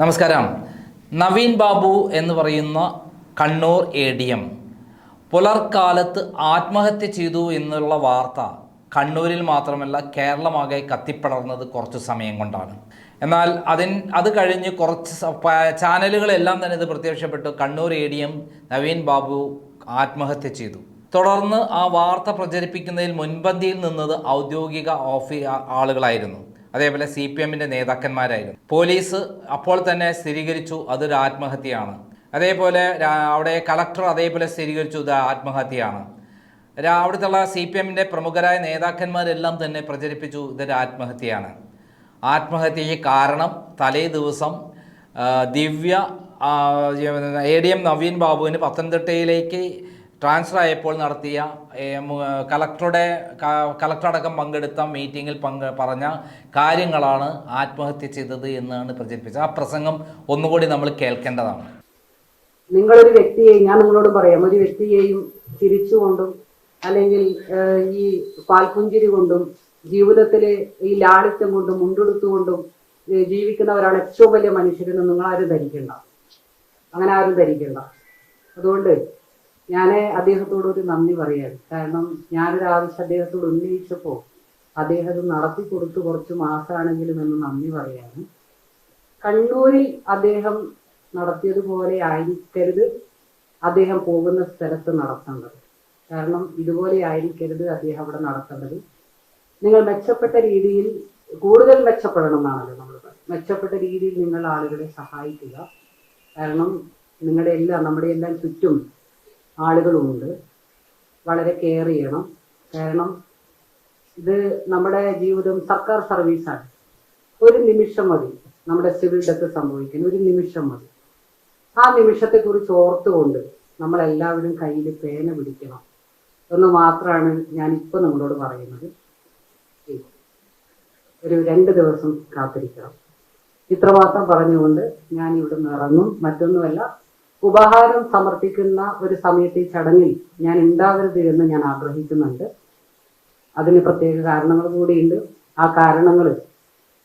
നമസ്കാരം. നവീൻ ബാബു എന്ന് പറയുന്ന കണ്ണൂർ എ ഡി എം. പുലർക്കാലത്ത് ആത്മഹത്യ ചെയ്തു എന്നുള്ള വാർത്ത കണ്ണൂരിൽ മാത്രമല്ല കേരളമാകെ കത്തിപ്പടർന്നത് കുറച്ച് സമയം കൊണ്ടാണ്. എന്നാൽ അതിൻ അത് കഴിഞ്ഞ് കുറച്ച് ചാനലുകളെല്ലാം തന്നെ ഇത് പ്രത്യക്ഷപ്പെട്ടു. Kannur A D M Naveen Babu ആത്മഹത്യ ചെയ്തു. തുടർന്ന് ആ വാർത്ത പ്രചരിപ്പിക്കുന്നതിൽ മുൻപന്തിയിൽ നിന്നത് ഔദ്യോഗിക ഓഫീ ആളുകളായിരുന്നു. അതേപോലെ സി പി എമ്മിന്റെ നേതാക്കന്മാരായിരുന്നു. പോലീസ് അപ്പോൾ തന്നെ സ്ഥിരീകരിച്ചു അതൊരു ആത്മഹത്യയാണ്. അതേപോലെ അവിടെ കളക്ടർ അതേപോലെ സ്ഥിരീകരിച്ചു ഇത് ആത്മഹത്യയാണ്. അവിടുത്തെ സി പി എമ്മിന്റെ പ്രമുഖരായ നേതാക്കന്മാരെല്ലാം തന്നെ പ്രചരിപ്പിച്ചു ഇതൊരു ആത്മഹത്യയാണ്. ആത്മഹത്യയ്ക്ക് കാരണം തലേ ദിവസം Divya A D M Naveen ബാബുവിന് പത്തനംതിട്ടയിലേക്ക് ട്രാൻസ്ഫർ ആയപ്പോൾ നടത്തിയ കളക്ടറുടെ കളക്ടർ കളക്ടറടക്കം പങ്കെടുത്ത മീറ്റിങ്ങിൽ പങ്ക് പറഞ്ഞ കാര്യങ്ങളാണ് ആത്മഹത്യ ചെയ്തത് എന്നാണ് പ്രചരിപ്പിച്ചത്. ആ പ്രസംഗം ഒന്നുകൂടി നമ്മൾ കേൾക്കേണ്ടതാണ്. നിങ്ങളൊരു വ്യക്തിയെ ഞാൻ നിങ്ങളോട് പറയാം ഒരു വ്യക്തിയെയും ചിരിച്ചുകൊണ്ടും അല്ലെങ്കിൽ ഈ പാൽപുഞ്ചിരി കൊണ്ടും ജീവിതത്തിലെ ഈ ലാളിത്യം കൊണ്ടും മുണ്ടെടുത്തുകൊണ്ടും ജീവിക്കുന്നവരാണ് ഏറ്റവും വലിയ മനുഷ്യരെന്ന് നിങ്ങൾ ആരും ധരിക്കണ്ട. അങ്ങനെ ആരും ധരിക്കണ്ട. അതുകൊണ്ട് ഞാൻ അദ്ദേഹത്തോട് ഒരു നന്ദി പറയാണ് കാരണം ഞാനൊരു ആവശ്യം അദ്ദേഹത്തോട് ഉന്നയിച്ചപ്പോൾ അദ്ദേഹം അത് നടത്തി കൊടുത്തു കുറച്ച് മാസമാണെങ്കിലും എന്ന് നന്ദി പറയാണ് കണ്ണൂരിൽ അദ്ദേഹം നടത്തിയതുപോലെ ആയിരിക്കരുത്. അദ്ദേഹം പോകുന്ന സ്ഥലത്ത് നടത്തേണ്ടത്. കാരണം ഇതുപോലെ ആയിരിക്കരുത് അദ്ദേഹം അവിടെ നടത്തേണ്ടത്. നിങ്ങൾ മെച്ചപ്പെട്ട രീതിയിൽ കൂടുതൽ മെച്ചപ്പെടണം എന്നാണല്ലോ നമ്മൾ മെച്ചപ്പെട്ട രീതിയിൽ നിങ്ങൾ ആളുകളെ സഹായിക്കുക. കാരണം നിങ്ങളുടെ എല്ലാം നമ്മുടെ എല്ലാം ചുറ്റും ആളുകളുമുണ്ട് വളരെ കെയർ ചെയ്യണം. കാരണം ഇത് നമ്മുടെ ജീവിതം സർക്കാർ സർവീസാണ് ഒരു നിമിഷം മതി നമ്മുടെ സിവിൽ ഡെത്ത് സംഭവിക്കാൻ. ഒരു നിമിഷം മതി. ആ നിമിഷത്തെക്കുറിച്ച് ഓർത്തുകൊണ്ട് നമ്മളെല്ലാവരും കയ്യിൽ പേന പിടിക്കണം എന്ന് മാത്രമാണ് ഞാൻ ഇപ്പൊ നിങ്ങളോട് പറയുന്നത്. ഒരു രണ്ട് ദിവസം കാത്തിരിക്കണം. ഇത്രമാത്രം പറഞ്ഞുകൊണ്ട് ഞാൻ ഇവിടുന്ന് ഇറങ്ങും. മറ്റൊന്നുമല്ല ഉപഹാരം സമർപ്പിക്കുന്ന ഒരു സമയത്ത് ഈ ചടങ്ങിൽ ഞാൻ ഉണ്ടാവരുത് എന്ന് ഞാൻ ആഗ്രഹിക്കുന്നുണ്ട്. അതിന് പ്രത്യേക കാരണങ്ങൾ കൂടിയുണ്ട്. ആ കാരണങ്ങൾ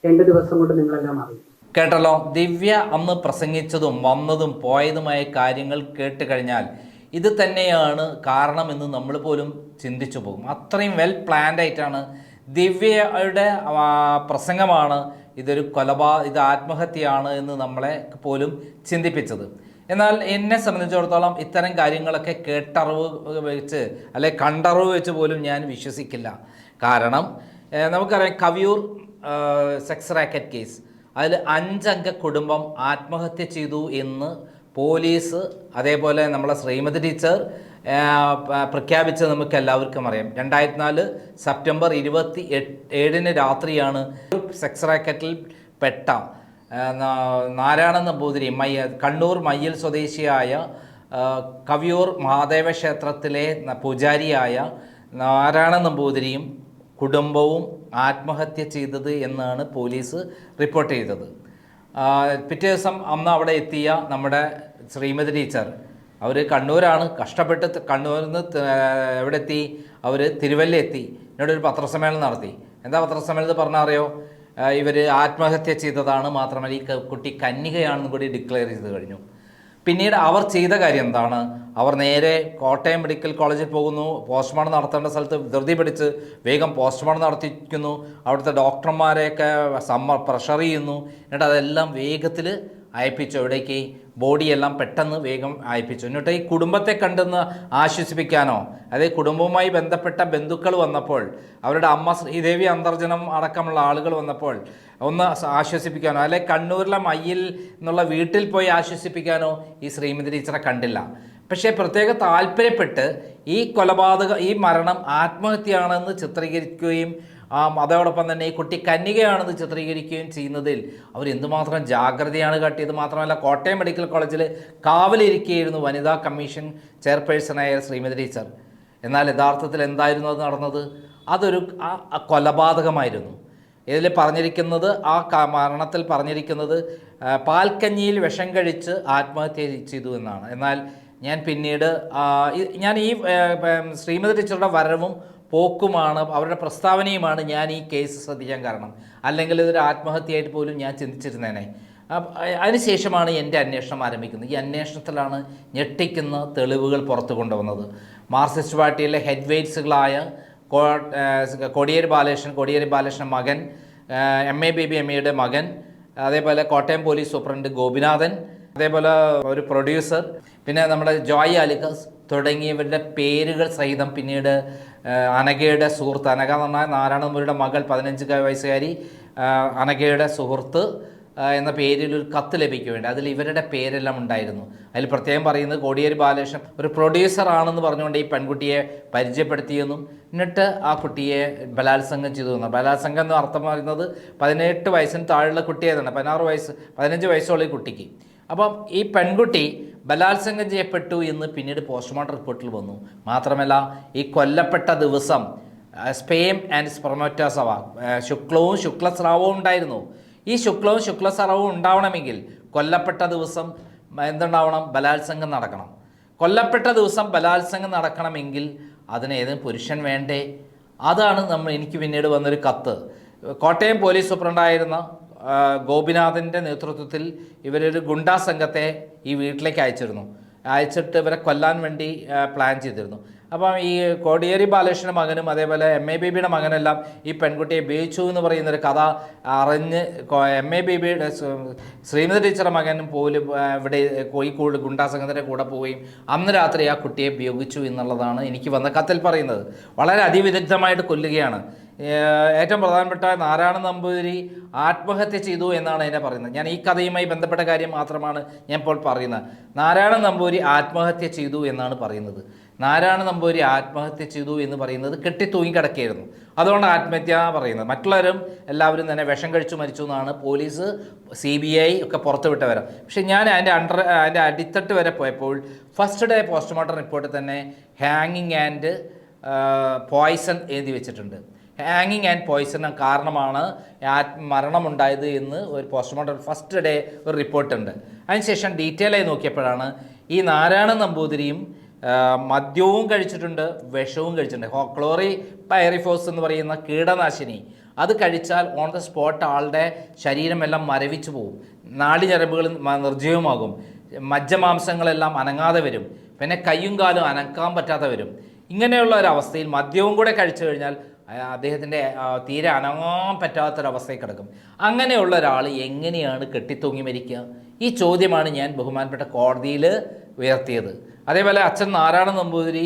രണ്ട് ദിവസം കൊണ്ട് നിങ്ങളെല്ലാം അറിയും. കേട്ടല്ലോ? ദിവ്യ അന്ന് പ്രസംഗിച്ചതും വന്നതും പോയതുമായ കാര്യങ്ങൾ കേട്ട് കഴിഞ്ഞാൽ ഇത് തന്നെയാണ് കാരണമെന്ന് നമ്മൾ പോലും ചിന്തിച്ചു പോകും. അത്രയും വെൽ പ്ലാൻഡ് ആയിട്ടാണ് ദിവ്യയുടെ പ്രസംഗമാണ് ഇതൊരു കൊലപാ ഇത് ആത്മഹത്യയാണ് എന്ന് നമ്മളെ പോലും ചിന്തിപ്പിച്ചത്. എന്നാൽ എന്നെ സംബന്ധിച്ചിടത്തോളം ഇത്തരം കാര്യങ്ങളൊക്കെ കേട്ടറിവ് വെച്ച് അല്ലെ കണ്ടറിവ് വെച്ച് പോലും ഞാൻ വിശ്വസിക്കില്ല. കാരണം നമുക്കറിയാം കവിയൂർ സെക്സ് റാക്കറ്റ് കേസ് അതിൽ അഞ്ചംഗ കുടുംബം ആത്മഹത്യ ചെയ്തു എന്ന് പോലീസ് അതേപോലെ നമ്മളെ ശ്രീമതി ടീച്ചർ പ്രഖ്യാപിച്ചത് നമുക്ക് എല്ലാവർക്കും അറിയാം. രണ്ടായിരത്തി നാല് സെപ്റ്റംബർ ഇരുപത്തി എട്ട് ഏഴിന് രാത്രിയാണ് സെക്സ് റാക്കറ്റിൽ പെട്ട. ആ, നാ- നാരായണൻ നമ്പൂതിരി മയ്യ കണ്ണൂർ മയ്യിൽ സ്വദേശിയായ കവിയൂർ മഹാദേവ ക്ഷേത്രത്തിലെ പൂജാരിയായ നാരായണ നമ്പൂതിരിയും കുടുംബവും ആത്മഹത്യ ചെയ്തത് എന്നാണ് പോലീസ് റിപ്പോർട്ട് ചെയ്തത്. പിറ്റേ ദിവസം അന്ന് അവിടെ എത്തിയ നമ്മുടെ ശ്രീമതി ടീച്ചർ അവർ കണ്ണൂരാണ് കഷ്ടപ്പെട്ട് കണ്ണൂരിൽ നിന്ന് എവിടെ എത്തി അവർ തിരുവല്ല എത്തി. എന്നോടൊരു പത്രസമ്മേളനം നടത്തി. എന്താ പത്രസമ്മേളനത്തിൽ പറഞ്ഞാൽ അറിയോ? ഇവർ ആത്മഹത്യ ചെയ്തതാണ് മാത്രമല്ല ഈ കുട്ടി കന്യകയാണെന്ന് കൂടി ഡിക്ലെയർ ചെയ്ത് കഴിഞ്ഞു. പിന്നീട് അവർ ചെയ്ത കാര്യം എന്താണ്? അവർ നേരെ കോട്ടയം മെഡിക്കൽ കോളേജിൽ പോകുന്നു പോസ്റ്റ്മോർട്ടം നടത്തേണ്ട സ്ഥലത്ത് ധൃതി പിടിച്ച് വേഗം പോസ്റ്റ്മോർട്ടം നടത്തിക്കുന്നു. അവിടുത്തെ ഡോക്ടർമാരെയൊക്കെ സമ്മർ പ്രഷർ ചെയ്യുന്നു. എന്നിട്ട് അതെല്ലാം വേഗത്തിൽ അയപ്പിച്ചു. എവിടേക്ക്? ബോഡിയെല്ലാം പെട്ടെന്ന് വേഗം അയപ്പിച്ചു. എന്നിട്ട് ഈ കുടുംബത്തെ കണ്ടെന്ന് ആശ്വസിപ്പിക്കാനോ അതായത് കുടുംബവുമായി ബന്ധപ്പെട്ട ബന്ധുക്കൾ വന്നപ്പോൾ അവരുടെ അമ്മ ശ്രീദേവി അന്തർജനം അടക്കമുള്ള ആളുകൾ വന്നപ്പോൾ ഒന്ന് ആശ്വസിപ്പിക്കാനോ അല്ലെ കണ്ണൂരിലെ മയ്യിൽ എന്നുള്ള വീട്ടിൽ പോയി ആശ്വസിപ്പിക്കാനോ ഈ ശ്രീമതി ടീച്ചറെ കണ്ടില്ല. പക്ഷേ പ്രത്യേക താല്പര്യപ്പെട്ട് ഈ കൊലപാതക ഈ മരണം ആത്മഹത്യയാണെന്ന് ചിത്രീകരിക്കുകയും അതോടൊപ്പം തന്നെ ഈ കുട്ടി കന്യകയാണെന്ന് ചിത്രീകരിക്കുകയും ചെയ്യുന്നതിൽ അവർ എന്തുമാത്രം ജാഗ്രതയാണ് കാട്ടിയത് മാത്രമല്ല കോട്ടയം മെഡിക്കൽ കോളേജിൽ കാവലിരിക്കുകയായിരുന്നു വനിതാ കമ്മീഷൻ ചെയർപേഴ്സണായ ശ്രീമതി ടീച്ചർ. എന്നാൽ യഥാർത്ഥത്തിൽ എന്തായിരുന്നു അത് നടന്നത്? അതൊരു കൊലപാതകമായിരുന്നു. ഇതിൽ പറഞ്ഞിരിക്കുന്നത് ആ മരണത്തിൽ പറഞ്ഞിരിക്കുന്നത് പാൽക്കഞ്ഞിയിൽ വിഷം കഴിച്ച് ആത്മഹത്യ ചെയ്തു എന്നാണ്. എന്നാൽ ഞാൻ പിന്നീട് ഞാൻ ഈ ശ്രീമതി ടീച്ചറുടെ വരവും പോക്കുമാണ് അവരുടെ പ്രസ്താവനയുമാണ് ഞാൻ ഈ കേസ് ശ്രദ്ധിക്കാൻ കാരണം. അല്ലെങ്കിൽ ഇതൊരു ആത്മഹത്യയായിട്ട് പോലും ഞാൻ ചിന്തിച്ചിരുന്നേനെ. അതിനുശേഷമാണ് എന്റെ അന്വേഷണം ആരംഭിക്കുന്നത്. ഈ അന്വേഷണത്തിലാണ് ഞെട്ടിക്കുന്ന തെളിവുകൾ പുറത്തു കൊണ്ടുവന്നത്. മാർക്സിസ്റ്റ് പാർട്ടിയിലെ ഹെഡ് വെയ്റ്റ്സുകളായ കോടിയേരി ബാലകൃഷ്ണൻ കോടിയേരി ബാലകൃഷ്ണൻ മകൻ എം എ ബി എം എയുടെ മകൻ അതേപോലെ കോട്ടയം പോലീസ് സൂപ്രണ്ട് ഗോപിനാഥൻ അതേപോലെ ഒരു പ്രൊഡ്യൂസർ പിന്നെ നമ്മുടെ ജോയ് അലിക്കസ് തുടങ്ങിയവരുടെ പേരുകൾ സഹിതം പിന്നീട് അനകയുടെ സുഹൃത്ത് അനഘ എന്ന് പറഞ്ഞാൽ നാരായണമുരിയുടെ മകൾ പതിനഞ്ച് വയസ്സുകാരി അനകയുടെ സുഹൃത്ത് എന്ന പേരിൽ ഒരു കത്ത് ലഭിക്കുകയുണ്ട് അതിൽ ഇവരുടെ പേരെല്ലാം ഉണ്ടായിരുന്നു. അതിൽ പ്രത്യേകം പറയുന്നത് കോടിയേരി ബാലകൃഷ്ണൻ ഒരു പ്രൊഡ്യൂസർ ആണെന്ന് പറഞ്ഞുകൊണ്ട് ഈ പെൺകുട്ടിയെ പരിചയപ്പെടുത്തിയെന്നും എന്നിട്ട് ആ കുട്ടിയെ ബലാത്സംഗം ചെയ്തു തന്നു ബലാത്സംഗം എന്ന് അർത്ഥം പറയുന്നത് പതിനെട്ട് വയസ്സിന് താഴെയുള്ള കുട്ടിയായതാണ്. പതിനാറ് വയസ്സ് പതിനഞ്ച് വയസ്സുള്ള ഈ കുട്ടിക്ക്. അപ്പം ഈ പെൺകുട്ടി ബലാത്സംഗം ചെയ്യപ്പെട്ടു എന്ന് പിന്നീട് പോസ്റ്റ്മോർട്ടം റിപ്പോർട്ടിൽ വന്നു. മാത്രമല്ല ഈ കൊല്ലപ്പെട്ട ദിവസം സ്പെയിം ആൻഡ് സ്പെർമോറ്റാസവ ശുക്ലവും ശുക്ലസ്രാവവും ഉണ്ടായിരുന്നു. ഈ ശുക്ലവും ശുക്ലസ്രാവവും ഉണ്ടാവണമെങ്കിൽ കൊല്ലപ്പെട്ട ദിവസം എന്തുണ്ടാവണം? ബലാത്സംഗം നടക്കണം. കൊല്ലപ്പെട്ട ദിവസം ബലാത്സംഗം നടക്കണമെങ്കിൽ അതിന് ഏതെങ്കിലും പുരുഷൻ വേണ്ടേ? അതാണ് നമ്മൾ എനിക്ക് പിന്നീട് വന്നൊരു കത്ത്. കോട്ടയം പോലീസ് സൂപ്രണ്ടായിരുന്ന ഗോപിനാഥിന്റെ നേതൃത്വത്തിൽ ഇവരൊരു ഗുണ്ടാ സംഘത്തെ ഈ വീട്ടിലേക്ക് അയച്ചിരുന്നു. അയച്ചിട്ട് ഇവരെ കൊല്ലാൻ വേണ്ടി പ്ലാൻ ചെയ്തിരുന്നു. അപ്പം ഈ കോടിയേരി ബാലകൃഷ്ണന്റെ മകനും അതേപോലെ എം എ ബിബിയുടെ മകനെല്ലാം ഈ പെൺകുട്ടിയെ ഉപയോഗിച്ചു എന്ന് പറയുന്നൊരു കഥ അറിഞ്ഞ് എം എ ബിബിയുടെ ശ്രീമതി ടീച്ചറുടെ മകനും പോലും ഇവിടെ കോഴിക്കോട് ഗുണ്ടാ സംഘത്തിന്റെ കൂടെ പോവുകയും അന്ന് രാത്രി ആ കുട്ടിയെ ഉപയോഗിച്ചു എന്നുള്ളതാണ് എനിക്ക് വന്ന കത്തിൽ പറയുന്നത്. വളരെ അതിവിദഗ്ധമായിട്ട് കൊല്ലുകയാണ്. ഏറ്റവും പ്രധാനപ്പെട്ട നാരായണ നമ്പൂതിരി ആത്മഹത്യ ചെയ്തു എന്നാണ് എന്നെ പറയുന്നത്. ഞാൻ ഈ കഥയുമായി ബന്ധപ്പെട്ട കാര്യം മാത്രമാണ് ഞാൻ ഇപ്പോൾ പറയുന്നത്. നാരായണ നമ്പൂരി ആത്മഹത്യ ചെയ്തു എന്നാണ് പറയുന്നത്. നാരായണ നമ്പൂരി ആത്മഹത്യ ചെയ്തു എന്ന് പറയുന്നത് കെട്ടി തൂങ്ങിക്കിടക്കുകയായിരുന്നു അതുകൊണ്ട് ആത്മഹത്യ പറയുന്നത്. മറ്റുള്ളവരും എല്ലാവരും തന്നെ വിഷം കഴിച്ചു മരിച്ചു എന്നാണ് പോലീസ് സി ബി ഐ ഒക്കെ പുറത്തുവിട്ടവരാ. പക്ഷെ ഞാൻ അതിന്റെ അണ്ടർ അതിന്റെ അടിത്തട്ട് വരെ പോയപ്പോൾ ഫസ്റ്റ് ഡേ പോസ്റ്റ്മോർട്ടം റിപ്പോർട്ടിൽ തന്നെ ഹാങ്ങിങ് ആൻഡ് പോയ്സൺ എഴുതി വെച്ചിട്ടുണ്ട്. ഹാങ്ങിങ് ആൻഡ് പോയ്സൺ കാരണമാണ് മരണമുണ്ടായത് എന്ന് ഒരു പോസ്റ്റ്മോർട്ടം ഫസ്റ്റ് ഡേ ഒരു റിപ്പോർട്ടുണ്ട് അതിനുശേഷം ഡീറ്റെയിൽ ആയി നോക്കിയപ്പോഴാണ് ഈ നാരായണ നമ്പൂതിരിയും മദ്യവും കഴിച്ചിട്ടുണ്ട് വിഷവും കഴിച്ചിട്ടുണ്ട്. ഹോക്ലോറി പൈറിഫോസ് എന്ന് പറയുന്ന കീടനാശിനി. അത് കഴിച്ചാൽ ഓൺ ദ സ്പോട്ട് ആളുടെ ശരീരമെല്ലാം മരവിച്ചു പോകും നാടി ഞരമ്പുകൾ മ- നിർജീവമാകും. മജ്ജമാംസങ്ങളെല്ലാം അനങ്ങാതെ വരും. പിന്നെ കയ്യും കാലും അനക്കാൻ പറ്റാതെ വരും. ഇങ്ങനെയുള്ള ഒരു അവസ്ഥയിൽ മദ്യവും കൂടെ കഴിച്ചു കഴിഞ്ഞാൽ അദ്ദേഹത്തിന്റെ തീരെ അനങ്ങാൻ പറ്റാത്തൊരവസ്ഥയിൽ കിടക്കും അങ്ങനെയുള്ള ഒരാൾ എങ്ങനെയാണ് കെട്ടിത്തൂങ്ങി മരിക്കുക? ഈ ചോദ്യമാണ് ഞാൻ ബഹുമാനപ്പെട്ട കോടതിയിൽ ഉയർത്തിയത്. അതേപോലെ അച്ഛൻ നാരായണ നമ്പൂതിരി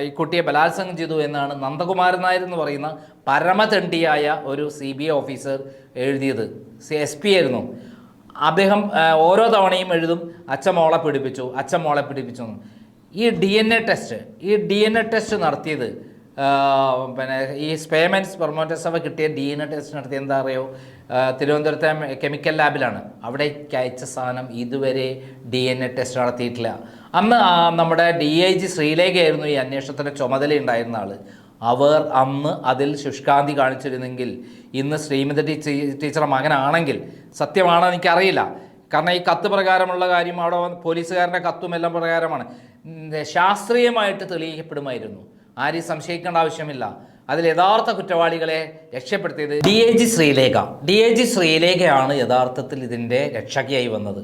ഈ കുട്ടിയെ ബലാത്സംഗം ചെയ്തു എന്നാണ് നന്ദകുമാരൻ നായർ എന്ന് പറയുന്ന പരമതണ്ടിയായ ഒരു സി ബി ഐ ഓഫീസർ എഴുതിയത്. എസ് പി ആയിരുന്നു. അദ്ദേഹം ഓരോ തവണയും എഴുതും അച്ഛൻ മോളെ പിടിപ്പിച്ചു അച്ഛൻ മോളെ പിടിപ്പിച്ചു. ഈ ഡി എൻ എ ടെസ്റ്റ് ഈ ഡി എൻ എ ടെസ്റ്റ് നടത്തിയത് പിന്നെ ഈ സ്പേമെൻസ് പെർമോറ്റസവ കിട്ടിയ ഡി എൻ എ ടെസ്റ്റ് നടത്തിയ എന്താ അറിയോ? തിരുവനന്തപുരത്തെ കെമിക്കൽ ലാബിലാണ് അവിടെ അയച്ച സാധനം ഇതുവരെ ഡി എൻ എ ടെസ്റ്റ് നടത്തിയിട്ടില്ല. അന്ന് നമ്മുടെ ഡി ഐ ജി ശ്രീലേഖയായിരുന്നു ഈ അന്വേഷണത്തിന്റെ ചുമതല ഉണ്ടായിരുന്ന ആൾ അവർ അന്ന് അതിൽ ശുഷ്കാന്തി കാണിച്ചിരുന്നെങ്കിൽ ഇന്ന് ശ്രീമതി ടീച്ചർ മകനാണെങ്കിൽ സത്യമാണോ എനിക്കറിയില്ല. കാരണം ഈ കത്ത് പ്രകാരമുള്ള കാര്യം അവിടെ പോലീസുകാരന്റെ കത്തും എല്ലാം പ്രകാരമാണ്. ശാസ്ത്രീയമായിട്ട് തെളിയിക്കപ്പെടുമായിരുന്നു. ആരെയും സംശയിക്കേണ്ട ആവശ്യമില്ല. അതിൽ യഥാർത്ഥ കുറ്റവാളികളെ രക്ഷപ്പെടുത്തിയത് D A G Sreelekha. D A G ശ്രീലേഖയാണ് യഥാർത്ഥത്തിൽ ഇതിന്റെ രക്ഷകയായി വന്നത്.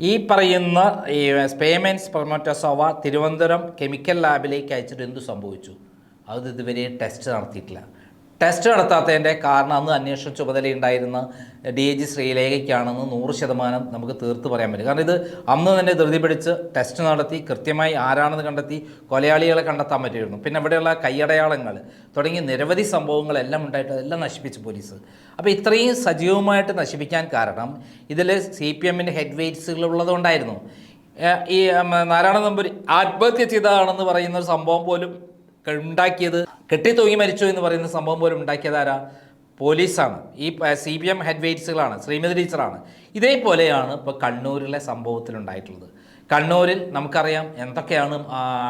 ഈ പറയുന്ന ഈ സ്പേമെൻസ് പെർമോറ്റോസോവ തിരുവനന്തപുരം കെമിക്കൽ ലാബിലേക്ക് അയച്ചിട്ട് എന്തു സംഭവിച്ചു? അത് ഇതുവരെ ടെസ്റ്റ് നടത്തിയിട്ടില്ല. ടെസ്റ്റ് നടത്താത്തതിന്റെ കാരണം അന്ന് അന്വേഷണ ചുമതലയുണ്ടായിരുന്ന ഡി എ ജി ശ്രീലേഖയ്ക്കാണെന്ന് നൂറ് ശതമാനം നമുക്ക് തീർത്ത് പറയാൻ പറ്റും. കാരണം ഇത് അന്ന് തന്നെ ധൃതി പിടിച്ച് ടെസ്റ്റ് നടത്തി കൃത്യമായി ആരാണെന്ന് കണ്ടെത്തി കൊലയാളികളെ കണ്ടെത്താൻ പറ്റിയിരുന്നു. പിന്നെ ഇവിടെയുള്ള കൈയടയാളങ്ങൾ തുടങ്ങിയ നിരവധി സംഭവങ്ങളെല്ലാം ഉണ്ടായിട്ട് അതെല്ലാം നശിപ്പിച്ചു പോലീസ്. അപ്പോൾ ഇത്രയും സജീവമായിട്ട് നശിപ്പിക്കാൻ കാരണം ഇതിൽ സി പി എമ്മിന്റെ ഹെഡ് വെയ്റ്റ്സുകൾ ഉള്ളതുകൊണ്ടായിരുന്നു. ഈ നാരായണ നമ്പൂരി ആത്മഹത്യ ചെയ്തതാണെന്ന് പറയുന്ന ഒരു സംഭവം പോലും ഉണ്ടാക്കിയത് കെട്ടി തൂങ്ങി മരിച്ചു എന്ന് പറയുന്ന സംഭവം പോലും ഉണ്ടാക്കിയത് ആരാ? പോലീസാണ്. ഈ സി പി എം ഹെഡ് വെയ്റ്റ്സുകളാണ് ശ്രീമതി ടീച്ചറാണ്. ഇതേപോലെയാണ് ഇപ്പോൾ കണ്ണൂരിലെ സംഭവത്തിലുണ്ടായിട്ടുള്ളത്. കണ്ണൂരിൽ നമുക്കറിയാം എന്തൊക്കെയാണ്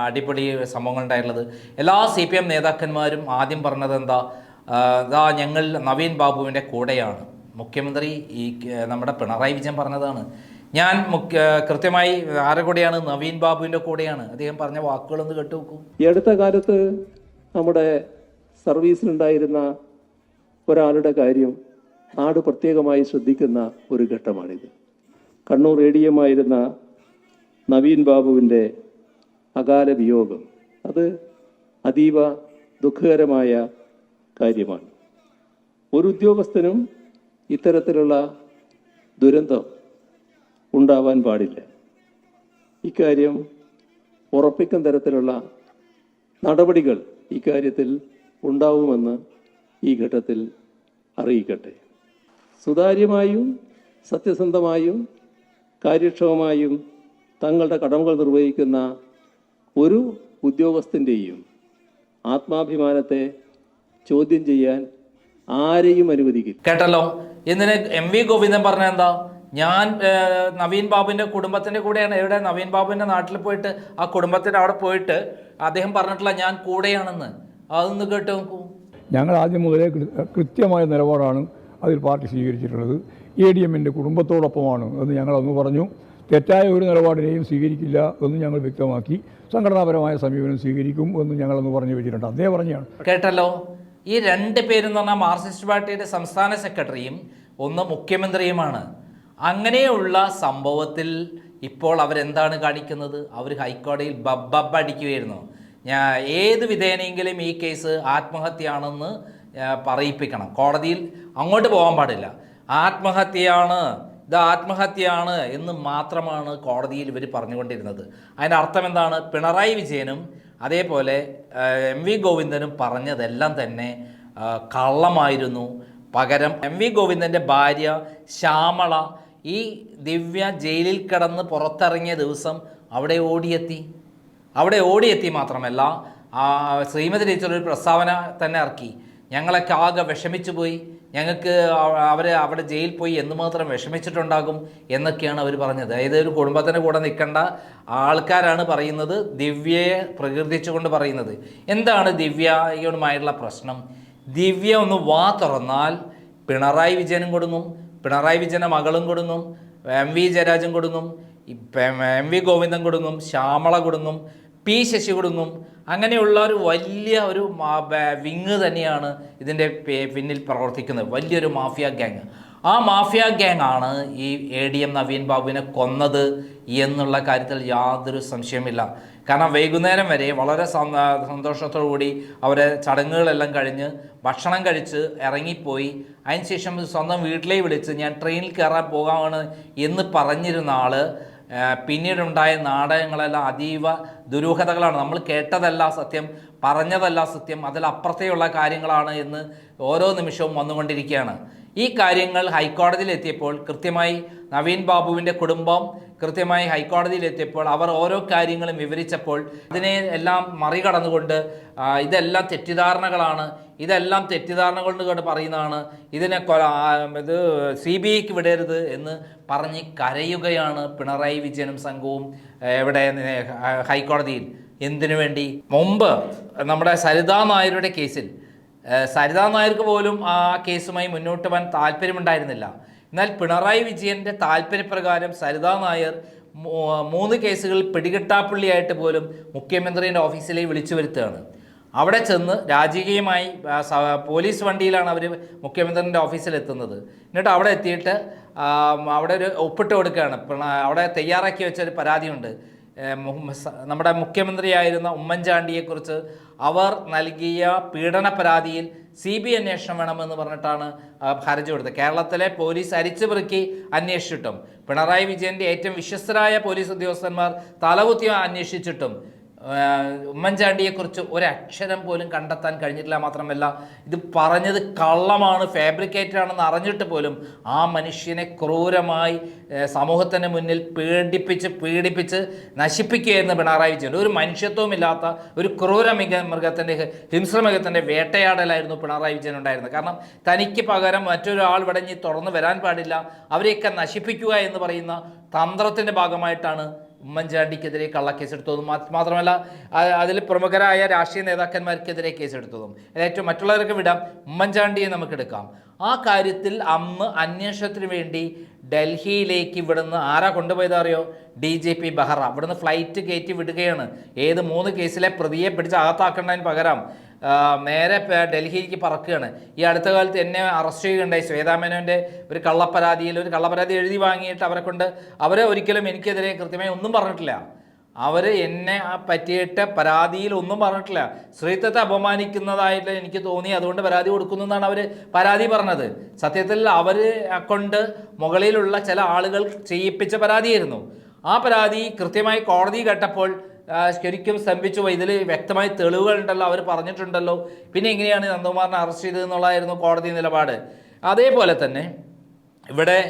അടിപൊളി സംഭവങ്ങൾ ഉണ്ടായിട്ടുള്ളത്. എല്ലാ സി പി എം നേതാക്കന്മാരും ആദ്യം പറഞ്ഞത് എന്താ? ഇതാ ഞങ്ങൾ നവീൻ ബാബുവിന്റെ കൂടെയാണ്. മുഖ്യമന്ത്രി ഈ നമ്മുടെ പിണറായി വിജയൻ പറഞ്ഞതാണ്. ഞാൻ മുഖ്യ കൃത്യമായി ആരുടെ കൂടെയാണ് നവീൻ ബാബുവിന്റെ കൂടെയാണ്. അദ്ദേഹം പറഞ്ഞ വാക്കുകളൊന്ന് കേട്ടു നോക്കൂ ഈ അടുത്ത കാലത്ത് നമ്മുടെ സർവീസിലുണ്ടായിരുന്ന ഒരാളുടെ കാര്യം നാട് പ്രത്യേകമായി ശ്രദ്ധിക്കുന്ന ഒരു ഘട്ടമാണിത്. കണ്ണൂർ എ ഡി എം ആയിരുന്ന നവീൻ ബാബുവിന്റെ അകാല വിയോഗം അത് അതീവ ദുഃഖകരമായ കാര്യമാണ്. ഒരു ഉദ്യോഗസ്ഥനും ഇത്തരത്തിലുള്ള ദുരന്തം ഉണ്ടാവാൻ പാടില്ല. ഇക്കാര്യം ഉറപ്പിക്കും തരത്തിലുള്ള നടപടികൾ ഇക്കാര്യത്തിൽ ഉണ്ടാവുമെന്ന് ഈ ഘട്ടത്തിൽ അറിയിക്കട്ടെ. സുതാര്യമായും സത്യസന്ധമായും കാര്യക്ഷമമായും തങ്ങളുടെ കടമകൾ നിർവഹിക്കുന്ന ഒരു ഉദ്യോഗസ്ഥന്റെയും ആത്മാഭിമാനത്തെ ചോദ്യം ചെയ്യാൻ ആരെയും അനുവദിക്കില്ല. കേട്ടല്ലോ. ഇന്നലെ എം വി ഗോവിന്ദൻ പറഞ്ഞ എന്താ? ഞാൻ നവീൻ ബാബുവിന്റെ കുടുംബത്തിന്റെ കൂടെയാണ്. എവിടെ? നവീൻ ബാബുവിന്റെ നാട്ടിൽ പോയിട്ട് ആ കുടുംബത്തിന്റെ അവിടെ പോയിട്ട് അദ്ദേഹം പറഞ്ഞിട്ടില്ല ഞാൻ കൂടെയാണെന്ന്. അതൊന്ന് കേട്ട് നോക്കൂ. ഞങ്ങൾ ആദ്യം മുതലേ കൃത്യമായ നിലപാടാണ് അതിൽ പാർട്ടി സ്വീകരിച്ചിട്ടുള്ളത്. എ ഡി എമ്മിന്റെ കുടുംബത്തോടൊപ്പമാണ് എന്ന് ഞങ്ങൾ അന്ന് പറഞ്ഞു. തെറ്റായ ഒരു നിലപാടിനെയും സ്വീകരിക്കില്ല എന്ന് ഞങ്ങൾ വ്യക്തമാക്കി. സംഘടനാപരമായ സമീപനം സ്വീകരിക്കും എന്ന് ഞങ്ങൾ ഞങ്ങളന്ന് പറഞ്ഞു വെച്ചിട്ടുണ്ട്. അതേ പറഞ്ഞാണ്. കേട്ടല്ലോ? ഈ രണ്ട് പേരെന്ന് പറഞ്ഞാൽ മാർക്സിസ്റ്റ് പാർട്ടിയുടെ സംസ്ഥാന സെക്രട്ടറിയും ഒന്ന് മുഖ്യമന്ത്രിയുമാണ്. അങ്ങനെയുള്ള സംഭവത്തിൽ ഇപ്പോൾ അവരെന്താണ് കാണിക്കുന്നത്? അവർ ഹൈക്കോടതിയിൽ ബബ്ബബ് അടിക്കുകയായിരുന്നു. ഞാൻ ഏത് വിധേനയെങ്കിലും ഈ കേസ് ആത്മഹത്യയാണെന്ന് പറയിപ്പിക്കണം. കോടതിയിൽ അങ്ങോട്ട് പോകാൻ പാടില്ല. ആത്മഹത്യയാണ് ഇത് ആത്മഹത്യയാണ് എന്ന് മാത്രമാണ് കോടതിയിൽ ഇവർ പറഞ്ഞുകൊണ്ടിരുന്നത്. അതിന്റെ അർത്ഥം എന്താണ് പിണറായി വിജയനും അതേപോലെ എം വി ഗോവിന്ദനും പറഞ്ഞതെല്ലാം തന്നെ കള്ളമായിരുന്നു. പകരം എം വി ഗോവിന്ദന്റെ ഭാര്യ ശ്യാമള ഈ ദിവ്യ ജയിലിൽ കിടന്ന് പുറത്തിറങ്ങിയ ദിവസം അവിടെ ഓടിയെത്തി. അവിടെ ഓടിയെത്തി മാത്രമല്ല ശ്രീമതി ടീച്ചർ ഒരു പ്രസ്താവന തന്നെ ഇറക്കി. ഞങ്ങളൊക്കെ ആകെ വിഷമിച്ചു പോയി. ഞങ്ങൾക്ക് അവർ അവിടെ ജയിലിൽ പോയി എന്തുമാത്രം വിഷമിച്ചിട്ടുണ്ടാകും എന്നൊക്കെയാണ് അവർ പറഞ്ഞത്. അതായത് ഒരു കുടുംബത്തിന്റെ കൂടെ നിൽക്കേണ്ട ആൾക്കാരാണ് പറയുന്നത് ദിവ്യയെ പ്രകീർത്തിച്ചുകൊണ്ട് പറയുന്നത്. എന്താണ് ദിവ്യയോടുമായിട്ടുള്ള പ്രശ്നം? ദിവ്യ ഒന്ന് വാ തുറന്നാൽ പിണറായി വിജയനും കൊടുങ്ങും. പിണറായി വിജയന്റെ മകളും കൊടുങ്ങും എം വി ജയരാജൻ കൊടുങ്ങും എം വി ഗോവിന്ദൻ കൊടുങ്ങും ശ്യാമള കൊടുങ്ങും പി ശശി കൊടുങ്ങും. അങ്ങനെയുള്ള ഒരു വലിയ ഒരു വിങ് തന്നെയാണ് ഇതിന്റെ പിന്നിൽ പ്രവർത്തിക്കുന്നത്. വലിയൊരു മാഫിയ ഗ്യാങ്. ആ മാഫിയ ഗ്യാങ് ആണ് ഈ എ ഡി എം നവീൻ ബാബുവിനെ കൊന്നത് എന്നുള്ള കാര്യത്തിൽ യാതൊരു സംശയമില്ല കാരണം വൈകുന്നേരം വരെ വളരെ സന്തോഷത്തോടുകൂടി കൂടി അവരെ ചടങ്ങുകളെല്ലാം കഴിഞ്ഞ് ഭക്ഷണം കഴിച്ച് ഇറങ്ങിപ്പോയി. അതിനുശേഷം സ്വന്തം വീട്ടിലേക്ക് വിളിച്ച് ഞാൻ ട്രെയിനിൽ കയറാൻ പോകാമാണ് എന്ന് പറഞ്ഞിരുന്ന ആൾ പിന്നീടുണ്ടായ നാടകങ്ങളെല്ലാം അതീവ ദുരൂഹതകളാണ്. നമ്മൾ കേട്ടതല്ല സത്യം പറഞ്ഞതല്ല സത്യം അതിലപ്പുറത്തെയുള്ള കാര്യങ്ങളാണ് എന്ന് ഓരോ നിമിഷവും വന്നുകൊണ്ടിരിക്കുകയാണ്. ഈ കാര്യങ്ങൾ ഹൈക്കോടതിയിൽ എത്തിയപ്പോൾ കൃത്യമായി നവീൻ ബാബുവിന്റെ കുടുംബം കൃത്യമായി ഹൈക്കോടതിയിൽ എത്തിയപ്പോൾ അവർ ഓരോ കാര്യങ്ങളും വിവരിച്ചപ്പോൾ അതിനെ എല്ലാം മറികടന്നുകൊണ്ട് ഇതെല്ലാം തെറ്റിദ്ധാരണകളാണ് ഇതെല്ലാം തെറ്റിദ്ധാരണ കൊണ്ട് പറയുന്നതാണ് ഇതിനെ കൊല ഇത് സി ബി ഐക്ക് വിടരുത് എന്ന് പറഞ്ഞ് കരയുകയാണ് പിണറായി വിജയനും സംഘവും എവിടെ ഹൈക്കോടതിയിൽ. എന്തിനു വേണ്ടി? മുമ്പ് നമ്മുടെ സരിതാ നായരുടെ കേസിൽ സരിതാ നായർക്ക് പോലും ആ കേസുമായി മുന്നോട്ട് പോകാൻ താല്പര്യമുണ്ടായിരുന്നില്ല. എന്നാൽ പിണറായി വിജയന്റെ താല്പര്യപ്രകാരം സരിതാ നായർ മൂന്ന് കേസുകളിൽ പിടികിട്ടാപ്പള്ളിയായിട്ട് പോലും മുഖ്യമന്ത്രിയുടെ ഓഫീസിലേക്ക് വിളിച്ചു വരുത്തുകയാണ്. അവിടെ ചെന്ന് രാജകീയമായി പോലീസ് വണ്ടിയിലാണ് അവർ മുഖ്യമന്ത്രിന്റെ ഓഫീസിലെത്തുന്നത്. എന്നിട്ട് അവിടെ എത്തിയിട്ട് അവിടെ ഒരു ഒപ്പിട്ട് കൊടുക്കുകയാണ്. അവിടെ തയ്യാറാക്കി വെച്ച ഒരു പരാതിയുണ്ട്. നമ്മുടെ മുഖ്യമന്ത്രിയായിരുന്ന ഉമ്മൻചാണ്ടിയെക്കുറിച്ച് അവർ നൽകിയ പീഡന പരാതിയിൽ സി ബി അന്വേഷണം വേണമെന്ന് പറഞ്ഞിട്ടാണ് ഹർജി കൊടുത്തത്. കേരളത്തിലെ പോലീസ് അരിച്ചു പെറുക്കി അന്വേഷിച്ചിട്ടും പിണറായി വിജയന്റെ ഏറ്റവും വിശ്വസ്തരായ പോലീസ് ഉദ്യോഗസ്ഥന്മാർ തലകുത്തി അന്വേഷിച്ചിട്ടും ഉമ്മൻചാണ്ടിയെക്കുറിച്ച് ഒരക്ഷരം പോലും കണ്ടെത്താൻ കഴിഞ്ഞിട്ടില്ല മാത്രമല്ല ഇത് പറഞ്ഞത് കള്ളമാണ് ഫാബ്രിക്കേറ്റഡ് ആണെന്ന് അറിഞ്ഞിട്ട് പോലും ആ മനുഷ്യനെ ക്രൂരമായി സമൂഹത്തിന് മുന്നിൽ പീഡിപ്പിച്ച് പീഡിപ്പിച്ച് നശിപ്പിക്കുകയെന്ന് പിണറായി വിജയൻ. ഒരു മനുഷ്യത്വമില്ലാത്ത ഒരു ക്രൂര മിക മൃഗത്തിന്റെ ഹിംസ്രമൃഗത്തിന്റെ വേട്ടയാടലായിരുന്നു പിണറായി വിജയൻ ഉണ്ടായിരുന്നത്. കാരണം തനിക്ക് പകരം മറ്റൊരാൾ ഇവിടെ തുറന്നു വരാൻ പാടില്ല. അവരെയൊക്കെ നശിപ്പിക്കുക എന്ന് പറയുന്ന തന്ത്രത്തിന്റെ ഭാഗമായിട്ടാണ് ഉമ്മൻചാണ്ടിക്കെതിരെ കള്ളക്കേസെടുത്തതും മാത്രമല്ല അതിൽ പ്രമുഖരായ രാഷ്ട്രീയ നേതാക്കന്മാർക്കെതിരെ കേസെടുത്തതും. ഏറ്റവും മറ്റുള്ളവരൊക്കെ വിടാം ഉമ്മൻചാണ്ടിയെ നമുക്കെടുക്കാം ആ കാര്യത്തിൽ അമ്മ അന്വേഷണത്തിന് വേണ്ടി ഡൽഹിയിലേക്ക് ഇവിടുന്ന് ആരാ കൊണ്ടുപോയതറിയോ ഡി ജി പി ബെഹ്റ. ഇവിടുന്ന് ഫ്ലൈറ്റ് കയറ്റി വിടുകയാണ്. ഏത് മൂന്ന് കേസിലെ പ്രതിയെ പിടിച്ച് അകത്താക്കേണ്ടതിന് പകരം നേരെ ഡൽഹിയിലേക്ക് പറക്കുകയാണ്. ഈ അടുത്ത കാലത്ത് എന്നെ അറസ്റ്റ് ചെയ്യുകയുണ്ടായി. ശ്വേതാമേനോന്റെ ഒരു കള്ളപ്പരാതിയിൽ ഒരു കള്ളപ്പരാതി എഴുതി വാങ്ങിയിട്ട് അവരെ കൊണ്ട് അവരെ ഒരിക്കലും എനിക്കെതിരെ കൃത്യമായി ഒന്നും പറഞ്ഞിട്ടില്ല. അവർ എന്നെ പറ്റിയിട്ട് പരാതിയിൽ ഒന്നും പറഞ്ഞിട്ടില്ല. സ്ത്രീത്വത്തെ അപമാനിക്കുന്നതായിട്ട് എനിക്ക് തോന്നി. അതുകൊണ്ട് പരാതി കൊടുക്കുന്നു എന്നാണ് അവർ പരാതി പറഞ്ഞത്. സത്യത്തിൽ അവർ കൊണ്ട് മുകളിലുള്ള ചില ആളുകൾ ചെയ്യിപ്പിച്ച പരാതിയായിരുന്നു. ആ പരാതി കൃത്യമായി കോടതി കേട്ടപ്പോൾ ശരിക്കും സ്തംഭിച്ചു പോയി. ഇതിൽ വ്യക്തമായി തെളിവുകളുണ്ടല്ലോ അവർ പറഞ്ഞിട്ടുണ്ടല്ലോ. പിന്നെ എങ്ങനെയാണ് നന്ദകുമാറിനെ അറസ്റ്റ് ചെയ്തതെന്നുള്ളതായിരുന്നു കോടതി നിലപാട്. അതേപോലെ തന്നെ ഇവിടെ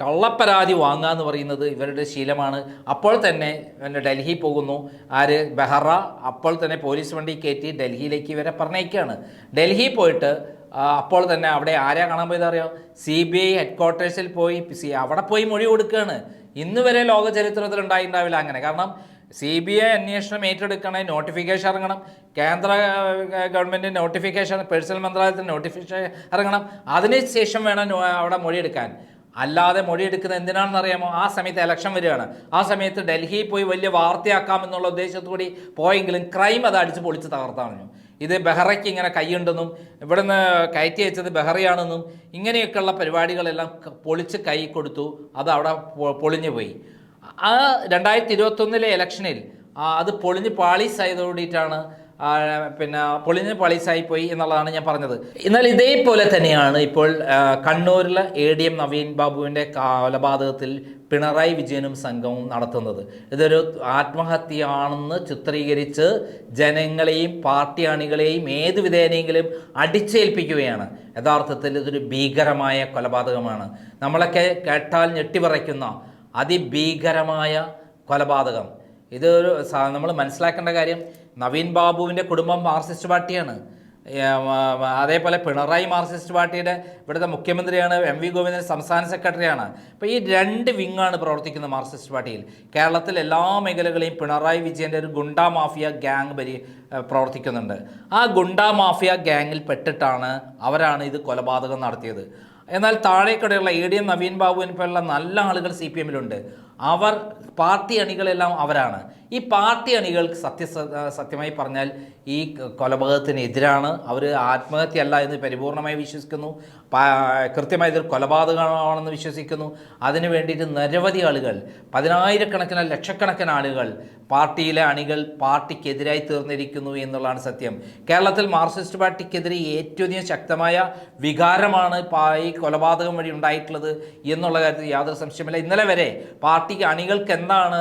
കള്ളപ്പരാതി വാങ്ങുക എന്ന് പറയുന്നത് ഇവരുടെ ശീലമാണ്. അപ്പോൾ തന്നെ ഡൽഹി പോകുന്നു. ആര്? ബെഹ്റ. അപ്പോൾ തന്നെ പോലീസ് വണ്ടി കയറ്റി ഡൽഹിയിലേക്ക് ഇവരെ പറഞ്ഞേക്കാണ് ഡൽഹി പോയിട്ട് അപ്പോൾ തന്നെ അവിടെ ആരാ കാണാൻ പോയത് അറിയാം? സി ബി ഐ ഹെഡ് ക്വാർട്ടേഴ്സിൽ പോയി സി അവിടെ പോയി മൊഴി കൊടുക്കുകയാണ്. ഇന്ന് വരെ ലോക ചരിത്രത്തിൽ ഉണ്ടായിട്ടുണ്ടാവില്ല അങ്ങനെ. കാരണം സി ബി ഐ അന്വേഷണം ഏറ്റെടുക്കണേ നോട്ടിഫിക്കേഷൻ ഇറങ്ങണം. കേന്ദ്ര ഗവൺമെന്റ് നോട്ടിഫിക്കേഷൻ പേഴ്സണൽ മന്ത്രാലയത്തിന് നോട്ടിഫിക്കേഷൻ ഇറങ്ങണം. അതിനുശേഷം വേണം അവിടെ മൊഴിയെടുക്കാൻ. അല്ലാതെ മൊഴിയെടുക്കുന്നത് എന്തിനാണെന്ന് അറിയാമോ? ആ സമയത്ത് ഇലക്ഷൻ വരികയാണ്. ആ സമയത്ത് ഡൽഹിയിൽ പോയി വലിയ വാർത്തയാക്കാമെന്നുള്ള ഉദ്ദേശത്തോടെ പോയെങ്കിലും ക്രൈം അത് അടിച്ച് പൊളിച്ച് തകർത്താണ് ഇത് ബെഹ്റയ്ക്ക് ഇങ്ങനെ കൈയുണ്ടെന്നും ഇവിടുന്ന് കയറ്റി അയച്ചത് ബെഹ്റയാണെന്നും ഇങ്ങനെയൊക്കെയുള്ള പരിപാടികളെല്ലാം പൊളിച്ച് കൈ കൊടുത്തു. അത് അവിടെ പൊളിഞ്ഞു പോയി ആ രണ്ടായിരത്തി ഇരുപത്തൊന്നിലെ ഇലക്ഷനിൽ അത് പൊളിഞ്ഞ് പാളീസായതോടിയിട്ടാണ് പിന്നെ പൊളിഞ്ഞ് പാളീസായി പോയി എന്നുള്ളതാണ് ഞാൻ പറഞ്ഞത്. എന്നാൽ ഇതേപോലെ തന്നെയാണ് ഇപ്പോൾ കണ്ണൂരിലെ എ ഡി എം നവീൻ ബാബുവിന്റെ കൊലപാതകത്തിൽ പിണറായി വിജയനും സംഘവും നടത്തുന്നത്. ഇതൊരു ആത്മഹത്യയാണെന്ന് ചിത്രീകരിച്ച് ജനങ്ങളെയും പാർട്ടി അണികളെയും ഏത് വിധേനയെങ്കിലും അടിച്ചേൽപ്പിക്കുകയാണ്. യഥാർത്ഥത്തിൽ ഇതൊരു ഭീകരമായ കൊലപാതകമാണ്. നമ്മളൊക്കെ കേട്ടാൽ ഞെട്ടിപറയ്ക്കുന്ന അതിഭീകരമായ കൊലപാതകം. ഇതൊരു നമ്മൾ മനസ്സിലാക്കേണ്ട കാര്യം നവീൻ ബാബുവിന്റെ കുടുംബം മാർക്സിസ്റ്റ് പാർട്ടിയാണ്. അതേപോലെ പിണറായി മാർക്സിസ്റ്റ് പാർട്ടിയുടെ ഇവിടുത്തെ മുഖ്യമന്ത്രിയാണ് എം വി ഗോവിന്ദൻ സംസ്ഥാന സെക്രട്ടറിയാണ്. അപ്പോൾ ഈ രണ്ട് വിങ്ങാണ് പ്രവർത്തിക്കുന്നത് മാർക്സിസ്റ്റ് പാർട്ടിയിൽ. കേരളത്തിൽ എല്ലാ മേഖലകളെയും പിണറായി വിജയന്റെ ഒരു ഗുണ്ടാ മാഫിയ ഗ്യാങ് പരി പ്രവർത്തിക്കുന്നുണ്ട്. ആ ഗുണ്ടാ മാഫിയ ഗ്യാങ്ങിൽ പെട്ടിട്ടാണ് അവരാണ് ഇത് കൊലപാതകം നടത്തിയത്. എന്നാൽ താഴേക്കടയുള്ള എ ഡി എം നവീൻ ബാബുവിനെ പോലുള്ള നല്ല ആളുകൾ സി പി എമ്മിലുണ്ട് അവർ പാർട്ടി അണികളെല്ലാം അവരാണ്. ഈ പാർട്ടി അണികൾ സത്യ സത്യമായി പറഞ്ഞാൽ ഈ കൊലപാതകത്തിനെതിരാണ്. അവർ ആത്മഹത്യയല്ല എന്ന് പരിപൂർണമായി വിശ്വസിക്കുന്നു. കൃത്യമായി ഇതൊരു കൊലപാതകമാണെന്ന് വിശ്വസിക്കുന്നു. അതിനു വേണ്ടിയിട്ട് നിരവധി ആളുകൾ പതിനായിരക്കണക്കിന് ലക്ഷക്കണക്കിന് ആളുകൾ പാർട്ടിയിലെ അണികൾ പാർട്ടിക്കെതിരായി തീർന്നിരിക്കുന്നു എന്നുള്ളതാണ് സത്യം. കേരളത്തിൽ മാർക്സിസ്റ്റ് പാർട്ടിക്കെതിരെ ഏറ്റവും ശക്തമായ വികാരമാണ് ഈ കൊലപാതകം വഴി ഉണ്ടായിട്ടുള്ളത് എന്നുള്ള കാര്യത്തിൽ യാതൊരു സംശയമില്ല ഇന്നലെ വരെ പാർട്ടിക്ക് അണികൾക്ക് എന്താണ്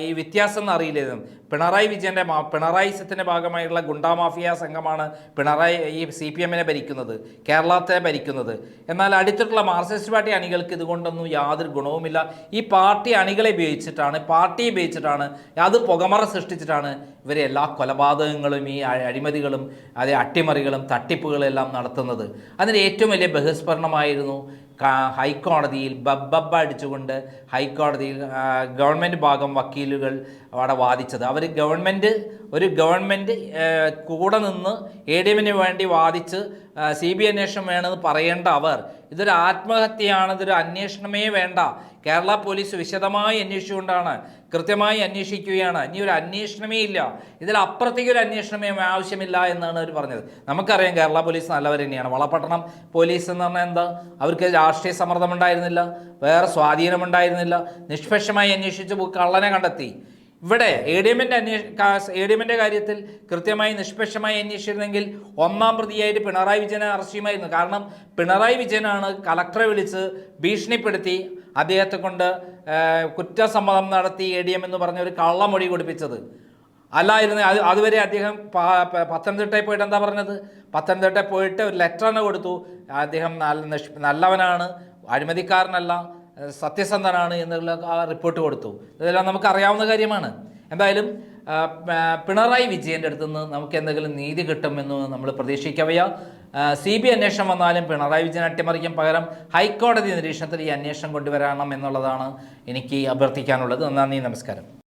ഈ വ്യത്യാസം അറിയില്ലായിരുന്നു പിണറായി വിജയന്റെ മാ- പിണറായിസത്തിന്റെ ഭാഗമായുള്ള ഗുണ്ടാ മാഫിയ സംഘമാണ് പിണറായി ഈ സി പി എമ്മിനെ ഭരിക്കുന്നത് കേരളത്തെ ഭരിക്കുന്നത്. എന്നാൽ അടുത്തിട്ടുള്ള മാർക്സിസ്റ്റ് പാർട്ടി അണികൾക്ക് ഇതുകൊണ്ടൊന്നും യാതൊരു ഗുണവുമില്ല. ഈ പാർട്ടി അണികളെ ഉപയോഗിച്ചിട്ടാണ് പാർട്ടിയെ ഉപയോഗിച്ചിട്ടാണ് അത് പുകമറ സൃഷ്ടിച്ചിട്ടാണ് ഇവരെ എല്ലാ കൊലപാതകങ്ങളും ഈ അഴിമതികളും അതേ അട്ടിമറികളും തട്ടിപ്പുകളും എല്ലാം നടത്തുന്നത്. അതിന് ഏറ്റവും വലിയ ബഹിസ്ഫരണമായിരുന്നു ഹൈക്കോടതിയിൽ ബബ്ബബ്ബ അടിച്ചുകൊണ്ട് ഹൈക്കോടതിയിൽ ഗവൺമെന്റ് ഭാഗം വക്കീലുകൾ അവിടെ വാദിച്ചത്. അവർ ഗവൺമെന്റ് ഒരു ഗവൺമെന്റ് കൂടെ നിന്ന് എ ഡി എമ്മിന് വേണ്ടി വാദിച്ച് സി ബി അന്വേഷണം വേണമെന്ന് പറയേണ്ട അവർ. ഇതൊരു ആത്മഹത്യയാണ് ഇതൊരു അന്വേഷണമേ വേണ്ട. കേരള പോലീസ് വിശദമായി അന്വേഷിച്ചുകൊണ്ടാണ് കൃത്യമായി അന്വേഷിക്കുകയാണ്. ഇനി ഒരു അന്വേഷണമേ ഇല്ല. ഇതിൽ അപ്പുറത്തേക്ക് ഒരു അന്വേഷണമേ ആവശ്യമില്ല എന്നാണ് അവർ പറഞ്ഞത്. നമുക്കറിയാം കേരള പോലീസ് നല്ലവർ തന്നെയാണ്. വളപട്ടണം പോലീസ് എന്ന് പറഞ്ഞാൽ എന്താ? അവർക്ക് രാഷ്ട്രീയ സമ്മർദ്ദം ഉണ്ടായിരുന്നില്ല വേറെ സ്വാധീനമുണ്ടായിരുന്നില്ല നിഷ്പക്ഷമായി അന്വേഷിച്ച് കള്ളനെ കണ്ടെത്തി. ഇവിടെ എ ഡി എമ്മിന്റെ അന്വേഷ എ ഡി എമ്മിന്റെ കാര്യത്തിൽ കൃത്യമായി നിഷ്പക്ഷമായി അന്വേഷിച്ചിരുന്നെങ്കിൽ ഒന്നാം പ്രതിയായിട്ട് പിണറായി വിജയനെ അറസ്റ്റ് ചെയ്യുമായിരുന്നു. കാരണം പിണറായി വിജയനാണ് കളക്ടറെ വിളിച്ച് ഭീഷണിപ്പെടുത്തി അദ്ദേഹത്തെ കൊണ്ട് കുറ്റസമ്മതം നടത്തി എ ഡി എം എന്ന് പറഞ്ഞ ഒരു കള്ളമൊഴി കൊടുപ്പിച്ചത്. അല്ലായിരുന്നു അത് അതുവരെ അദ്ദേഹം പത്തനംതിട്ടയിൽ പോയിട്ട് എന്താ പറഞ്ഞത്? പത്തനംതിട്ടയിൽ പോയിട്ട് ഒരു ലെറ്റർ തന്നെ കൊടുത്തു. അദ്ദേഹം നല്ല നിഷ്- നല്ലവനാണ് അഴിമതിക്കാരനല്ല സത്യസന്ധനാണ് എന്നുള്ള ആ റിപ്പോർട്ട് കൊടുത്തു. ഇതെല്ലാം നമുക്ക് അറിയാവുന്ന കാര്യമാണ്. എന്തായാലും പിണറായി വിജയന്റെ അടുത്ത് നിന്ന് നമുക്ക് എന്തെങ്കിലും നീതി കിട്ടുമെന്ന് നമ്മൾ പ്രതീക്ഷിക്കവയ്യ. സി ബി അന്വേഷണം വന്നാലും പിണറായി വിജയൻ അട്ടിമറിക്കും പകരം ഹൈക്കോടതി നിരീക്ഷണത്തിൽ ഈ അന്വേഷണം കൊണ്ടുവരണം എന്നുള്ളതാണ് എനിക്ക് അഭ്യർത്ഥിക്കാനുള്ളത്. നന്ദി നമസ്കാരം.